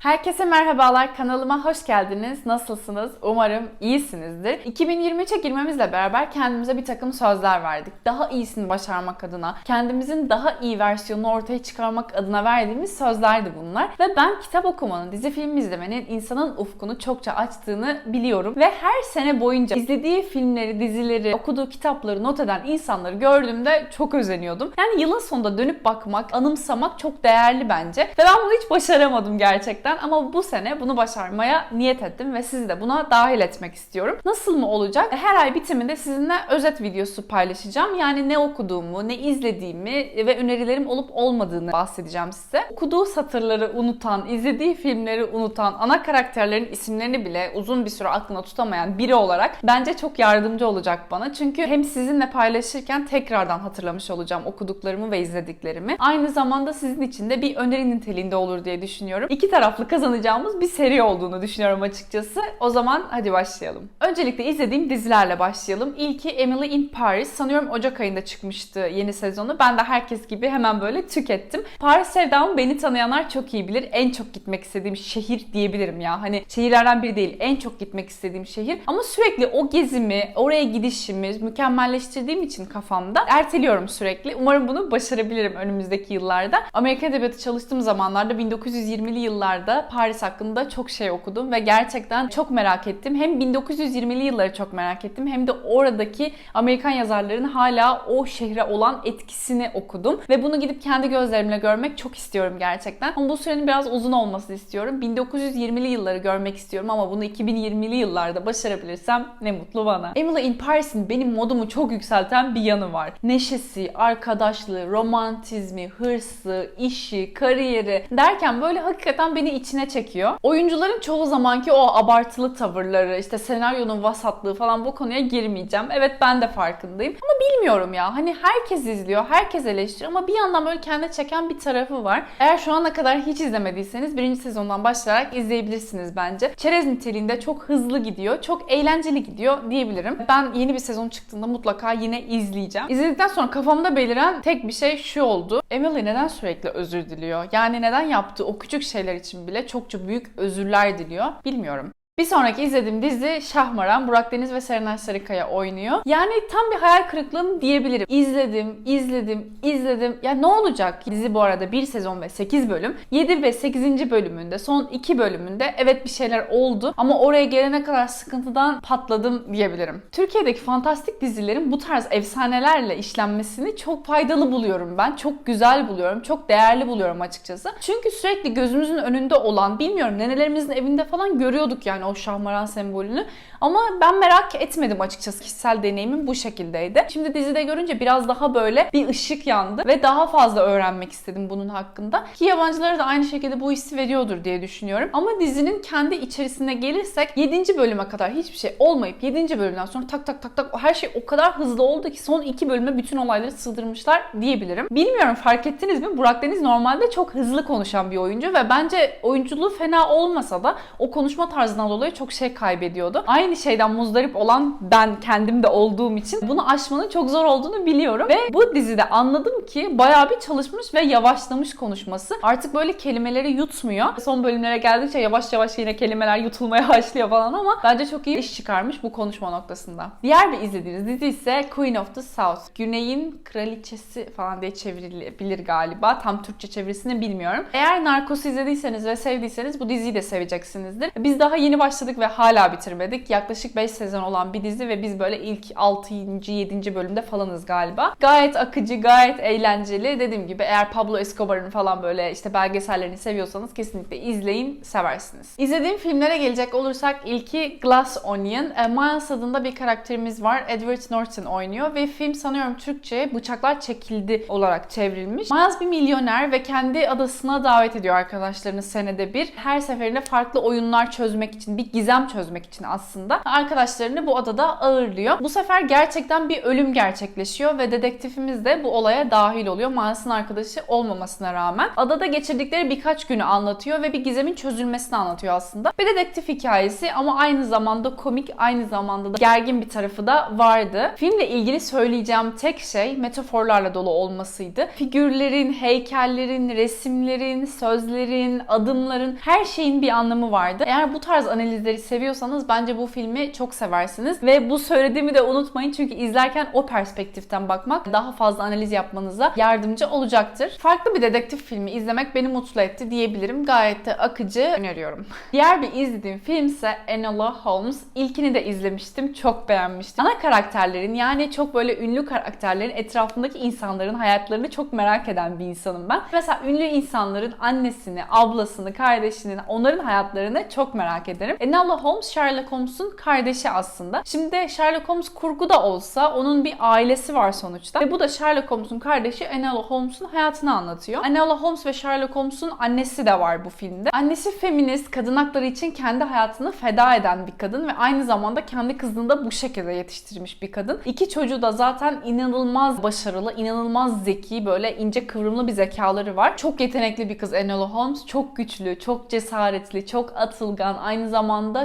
Herkese merhabalar, kanalıma hoş geldiniz. Nasılsınız? Umarım iyisinizdir. 2023'e girmemizle beraber kendimize bir takım sözler verdik. Daha iyisini başarmak adına, kendimizin daha iyi versiyonunu ortaya çıkarmak adına verdiğimiz sözlerdi bunlar. Ve ben kitap okumanın, dizi film izlemenin insanın ufkunu çokça açtığını biliyorum. Ve her sene boyunca izlediği filmleri, dizileri, okuduğu kitapları not eden insanları gördüğümde çok özeniyordum. Yani yılın sonunda dönüp bakmak, anımsamak çok değerli bence. Ve ben bunu hiç başaramadım gerçekten ama bu sene bunu başarmaya niyet ettim ve sizi de buna dahil etmek istiyorum. Nasıl mı olacak? Her ay bitiminde sizinle özet videosu paylaşacağım. Yani ne okuduğumu, ne izlediğimi ve önerilerim olup olmadığını bahsedeceğim size. Okuduğu satırları unutan, izlediği filmleri unutan, ana karakterlerin isimlerini bile uzun bir süre aklına tutamayan biri olarak bence çok yardımcı olacak bana. Çünkü hem sizinle paylaşırken tekrardan hatırlamış olacağım okuduklarımı ve izlediklerimi. Aynı zamanda sizin için de bir öneri niteliğinde olur diye düşünüyorum. İki taraflı kazanacağımız bir seri olduğunu düşünüyorum açıkçası. O zaman hadi başlayalım. Öncelikle izlediğim dizilerle başlayalım. İlki Emily in Paris. Sanıyorum Ocak ayında çıkmıştı yeni sezonu. Ben de herkes gibi hemen böyle tükettim. Paris sevdamı beni tanıyanlar çok iyi bilir. En çok gitmek istediğim şehir diyebilirim ya. Hani şehirlerden biri değil. En çok gitmek istediğim şehir. Ama sürekli o gezimi, oraya gidişimi mükemmelleştirdiğim için kafamda erteliyorum sürekli. Umarım bunu başarabilirim önümüzdeki yıllarda. Amerika Edebiyatı çalıştığım zamanlarda 1920'li yıllarda Paris hakkında çok şey okudum ve gerçekten çok merak ettim. Hem 1920'li yılları çok merak ettim hem de oradaki Amerikan yazarların hala o şehre olan etkisini okudum. Ve bunu gidip kendi gözlerimle görmek çok istiyorum gerçekten. Ama bu sürenin biraz uzun olmasını istiyorum. 1920'li yılları görmek istiyorum ama bunu 2020'li yıllarda başarabilirsem ne mutlu bana. Emily in Paris'in benim modumu çok yükselten bir yanı var. Neşesi, arkadaşlığı, romantizmi, hırsı, işi, kariyeri derken böyle hakikaten beni içine çekiyor. Oyuncuların çoğu zamanki o abartılı tavırları, işte senaryonun vasatlığı falan bu konuya girmeyeceğim. Evet ben de farkındayım. Ama bilmiyorum ya. Hani herkes izliyor, herkes eleştiriyor ama bir yandan böyle kendine çeken bir tarafı var. Eğer şu ana kadar hiç izlemediyseniz birinci sezondan başlayarak izleyebilirsiniz bence. Çerez niteliğinde çok hızlı gidiyor, çok eğlenceli gidiyor diyebilirim. Ben yeni bir sezon çıktığında mutlaka yine izleyeceğim. İzledikten sonra kafamda beliren tek bir şey şu oldu. Emily neden sürekli özür diliyor? Yani neden yaptığı o küçük şeyler için bile çokça büyük özürler diliyor? Bilmiyorum. Bir sonraki izlediğim dizi Şahmaran. Burak Deniz ve Serenay Sarıkaya oynuyor. Yani tam bir hayal kırıklığı diyebilirim. İzledim, izledim, izledim. Ya ne olacak? Dizi bu arada 1 sezon ve 8 bölüm. 7 ve 8. bölümünde, son 2 bölümünde evet bir şeyler oldu. Ama oraya gelene kadar sıkıntıdan patladım diyebilirim. Türkiye'deki fantastik dizilerin bu tarz efsanelerle işlenmesini çok faydalı buluyorum ben. Çok güzel buluyorum. Çok değerli buluyorum açıkçası. Çünkü sürekli gözümüzün önünde olan, bilmiyorum nenelerimizin evinde falan görüyorduk yani o şahmaran sembolünü. Ama ben merak etmedim açıkçası. Kişisel deneyimim bu şekildeydi. Şimdi dizide görünce biraz daha böyle bir ışık yandı ve daha fazla öğrenmek istedim bunun hakkında. Ki yabancılara da aynı şekilde bu hissi veriyordur diye düşünüyorum. Ama dizinin kendi içerisine gelirsek 7. bölüme kadar hiçbir şey olmayıp 7. bölümden sonra tak tak tak tak her şey o kadar hızlı oldu ki son 2 bölüme bütün olayları sığdırmışlar diyebilirim. Bilmiyorum fark ettiniz mi? Burak Deniz normalde çok hızlı konuşan bir oyuncu ve bence oyunculuğu fena olmasa da o konuşma tarzından dolayı çok şey kaybediyordu. Aynı şeyden muzdarip olan ben kendim de olduğum için bunu aşmanın çok zor olduğunu biliyorum. Ve bu dizide anladım ki bayağı bir çalışmış ve yavaşlamış konuşması. Artık böyle kelimeleri yutmuyor. Son bölümlere geldikçe yavaş yavaş yine kelimeler yutulmaya başlıyor falan ama bence çok iyi iş çıkarmış bu konuşma noktasında. Diğer bir izlediğiniz dizi ise Queen of the South. Güney'in kraliçesi falan diye çevrilebilir galiba. Tam Türkçe çevirisini bilmiyorum. Eğer Narcos'u izlediyseniz ve sevdiyseniz bu diziyi de seveceksinizdir. Biz daha yeni başladık ve hala bitirmedik. Yaklaşık 5 sezon olan bir dizi ve biz böyle ilk 6. 7. bölümde falanız galiba. Gayet akıcı, gayet eğlenceli. Dediğim gibi eğer Pablo Escobar'ın falan böyle işte belgesellerini seviyorsanız kesinlikle izleyin, seversiniz. İzlediğim filmlere gelecek olursak ilki Glass Onion. E, Miles adında bir karakterimiz var. Edward Norton oynuyor ve film sanıyorum Türkçe Bıçaklar Çekildi olarak çevrilmiş. Miles bir milyoner ve kendi adasına davet ediyor arkadaşlarını senede bir. Her seferinde farklı oyunlar çözmek için için, bir gizem çözmek için aslında arkadaşlarını bu adada ağırlıyor. Bu sefer gerçekten bir ölüm gerçekleşiyor ve dedektifimiz de bu olaya dahil oluyor. Miles'ın arkadaşı olmamasına rağmen. Adada geçirdikleri birkaç günü anlatıyor ve bir gizemin çözülmesini anlatıyor aslında. Bir dedektif hikayesi ama aynı zamanda komik, aynı zamanda da gergin bir tarafı da vardı. Filmle ilgili söyleyeceğim tek şey metaforlarla dolu olmasıydı. Figürlerin, heykellerin, resimlerin, sözlerin, adımların her şeyin bir anlamı vardı. Eğer bu tarz analizleri seviyorsanız bence bu filmi çok seversiniz. Ve bu söylediğimi de unutmayın çünkü izlerken o perspektiften bakmak daha fazla analiz yapmanıza yardımcı olacaktır. Farklı bir dedektif filmi izlemek beni mutlu etti diyebilirim. Gayet de akıcı öneriyorum. Diğer bir izlediğim film ise Enola Holmes. İlkini de izlemiştim. Çok beğenmiştim. Ana karakterlerin yani çok böyle ünlü karakterlerin etrafındaki insanların hayatlarını çok merak eden bir insanım ben. Mesela ünlü insanların annesini, ablasını, kardeşini, onların hayatlarını çok merak ederim. Enola Holmes Sherlock Holmes'un kardeşi aslında. Şimdi Sherlock Holmes kurgu da olsa onun bir ailesi var sonuçta. Ve bu da Sherlock Holmes'un kardeşi Enola Holmes'un hayatını anlatıyor. Enola Holmes ve Sherlock Holmes'un annesi de var bu filmde. Annesi feminist, kadın hakları için kendi hayatını feda eden bir kadın ve aynı zamanda kendi kızını da bu şekilde yetiştirmiş bir kadın. İki çocuğu da zaten inanılmaz başarılı, inanılmaz zeki, böyle ince kıvrımlı bir zekaları var. Çok yetenekli bir kız Enola Holmes. Çok güçlü, çok cesaretli, çok atılgan, aynı zamanda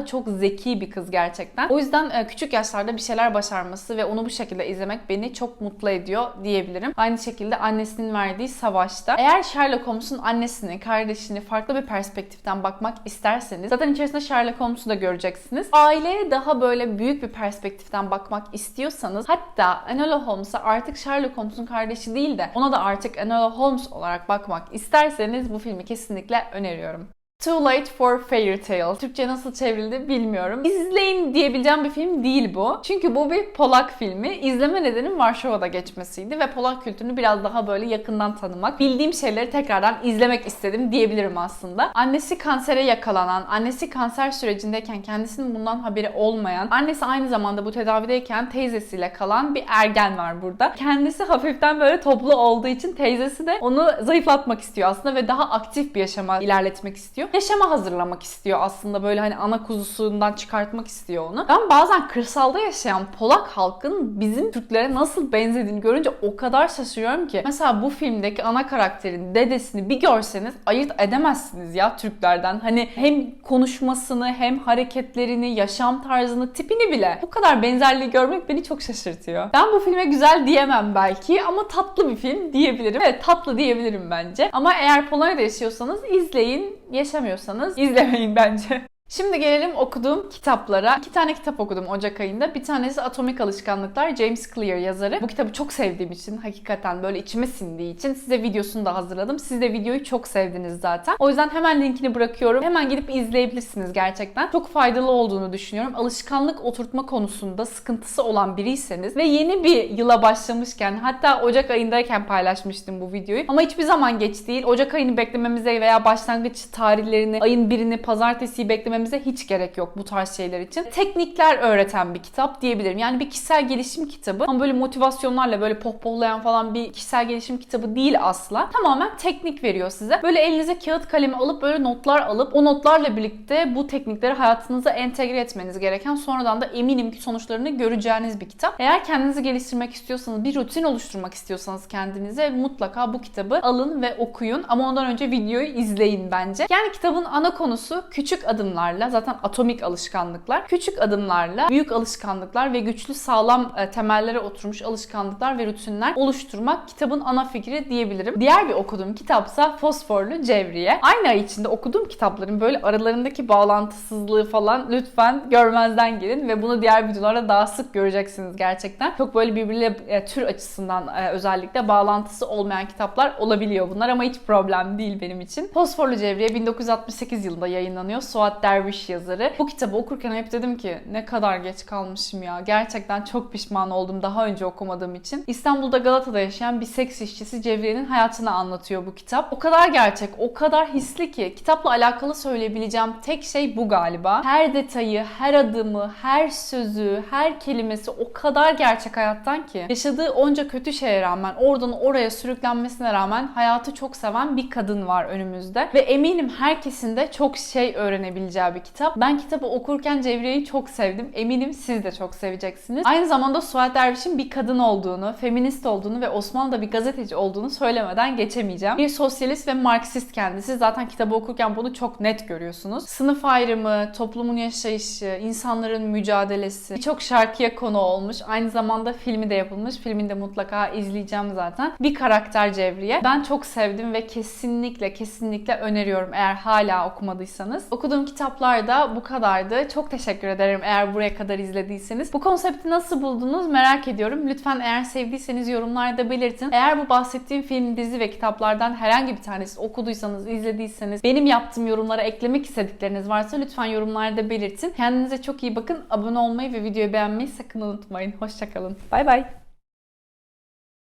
çok zeki bir kız gerçekten. O yüzden e, küçük yaşlarda bir şeyler başarması ve onu bu şekilde izlemek beni çok mutlu ediyor diyebilirim. Aynı şekilde annesinin verdiği savaşta. Eğer Sherlock Holmes'un annesini, kardeşini farklı bir perspektiften bakmak isterseniz zaten içerisinde Sherlock Holmes'u da göreceksiniz. Aileye daha böyle büyük bir perspektiften bakmak istiyorsanız hatta Enola Holmes'a artık Sherlock Holmes'un kardeşi değil de ona da artık Enola Holmes olarak bakmak isterseniz bu filmi kesinlikle öneriyorum. Too Late for Fairy Tale. Türkçe nasıl çevrildi bilmiyorum. İzleyin diyebileceğim bir film değil bu. Çünkü bu bir Polak filmi. İzleme nedenim Varşova'da geçmesiydi ve Polak kültürünü biraz daha böyle yakından tanımak. Bildiğim şeyleri tekrardan izlemek istedim diyebilirim aslında. Annesi kansere yakalanan, annesi kanser sürecindeyken kendisinin bundan haberi olmayan, annesi aynı zamanda bu tedavideyken teyzesiyle kalan bir ergen var burada. Kendisi hafiften böyle toplu olduğu için teyzesi de onu zayıflatmak istiyor aslında ve daha aktif bir yaşama ilerletmek istiyor yaşama hazırlamak istiyor aslında böyle hani ana kuzusundan çıkartmak istiyor onu. Ben bazen kırsalda yaşayan Polak halkın bizim Türklere nasıl benzediğini görünce o kadar şaşırıyorum ki. Mesela bu filmdeki ana karakterin dedesini bir görseniz ayırt edemezsiniz ya Türklerden. Hani hem konuşmasını hem hareketlerini, yaşam tarzını, tipini bile bu kadar benzerliği görmek beni çok şaşırtıyor. Ben bu filme güzel diyemem belki ama tatlı bir film diyebilirim. Evet tatlı diyebilirim bence. Ama eğer Polonya'da yaşıyorsanız izleyin. Yaşamıyorsanız izlemeyin bence. Şimdi gelelim okuduğum kitaplara. İki tane kitap okudum Ocak ayında. Bir tanesi Atomik Alışkanlıklar, James Clear yazarı. Bu kitabı çok sevdiğim için, hakikaten böyle içime sindiği için size videosunu da hazırladım. Siz de videoyu çok sevdiniz zaten. O yüzden hemen linkini bırakıyorum. Hemen gidip izleyebilirsiniz gerçekten. Çok faydalı olduğunu düşünüyorum. Alışkanlık oturtma konusunda sıkıntısı olan biriyseniz ve yeni bir yıla başlamışken hatta Ocak ayındayken paylaşmıştım bu videoyu. Ama hiçbir zaman geç değil. Ocak ayını beklememize veya başlangıç tarihlerini, ayın birini, pazartesiyi beklememize hiç gerek yok bu tarz şeyler için. Teknikler öğreten bir kitap diyebilirim. Yani bir kişisel gelişim kitabı ama böyle motivasyonlarla böyle pohpohlayan falan bir kişisel gelişim kitabı değil asla. Tamamen teknik veriyor size. Böyle elinize kağıt kalemi alıp böyle notlar alıp o notlarla birlikte bu teknikleri hayatınıza entegre etmeniz gereken sonradan da eminim ki sonuçlarını göreceğiniz bir kitap. Eğer kendinizi geliştirmek istiyorsanız, bir rutin oluşturmak istiyorsanız kendinize mutlaka bu kitabı alın ve okuyun. Ama ondan önce videoyu izleyin bence. Yani kitabın ana konusu küçük adımlarla zaten atomik alışkanlıklar, küçük adımlarla büyük alışkanlıklar ve güçlü sağlam e, temellere oturmuş alışkanlıklar ve rutinler oluşturmak kitabın ana fikri diyebilirim. Diğer bir okuduğum kitapsa Fosforlu Cevriye. Aynı ay içinde okuduğum kitapların böyle aralarındaki bağlantısızlığı falan lütfen görmezden gelin ve bunu diğer videolarda daha sık göreceksiniz gerçekten. Çok böyle birbiriyle e, tür açısından e, özellikle bağlantısı olmayan kitaplar olabiliyor bunlar ama hiç problem değil benim için. Fosforlu Cevriye 1968 yılında yayınlanıyor. Suat Derviş yazarı. Bu kitabı okurken hep dedim ki ne kadar geç kalmışım ya. Gerçekten çok pişman oldum daha önce okumadığım için. İstanbul'da Galata'da yaşayan bir seks işçisi Cevriye'nin hayatını anlatıyor bu kitap. O kadar gerçek, o kadar hisli ki kitapla alakalı söyleyebileceğim tek şey bu galiba. Her detayı, her adımı, her sözü, her kelimesi o kadar gerçek hayattan ki. Yaşadığı onca kötü şeye rağmen, oradan oraya sürüklenmesine rağmen hayatı çok seven bir kadın var önümüzde. Ve eminim herkesin de çok şey öğrenebileceği bir kitap. Ben kitabı okurken Cevriye'yi çok sevdim. Eminim siz de çok seveceksiniz. Aynı zamanda Suat Derviş'in bir kadın olduğunu, feminist olduğunu ve Osmanlı'da bir gazeteci olduğunu söylemeden geçemeyeceğim. Bir sosyalist ve Marksist kendisi. Zaten kitabı okurken bunu çok net görüyorsunuz. Sınıf ayrımı, toplumun yaşayışı, insanların mücadelesi birçok şarkıya konu olmuş. Aynı zamanda filmi de yapılmış. Filmini de mutlaka izleyeceğim zaten. Bir karakter Cevriye. Ben çok sevdim ve kesinlikle kesinlikle öneriyorum eğer hala okumadıysanız. Okuduğum kitaplar da bu kadardı. Çok teşekkür ederim eğer buraya kadar izlediyseniz. Bu konsepti nasıl buldunuz merak ediyorum. Lütfen eğer sevdiyseniz yorumlarda belirtin. Eğer bu bahsettiğim film, dizi ve kitaplardan herhangi bir tanesi okuduysanız, izlediyseniz, benim yaptığım yorumlara eklemek istedikleriniz varsa lütfen yorumlarda belirtin. Kendinize çok iyi bakın. Abone olmayı ve videoyu beğenmeyi sakın unutmayın. Hoşçakalın. Bay bay.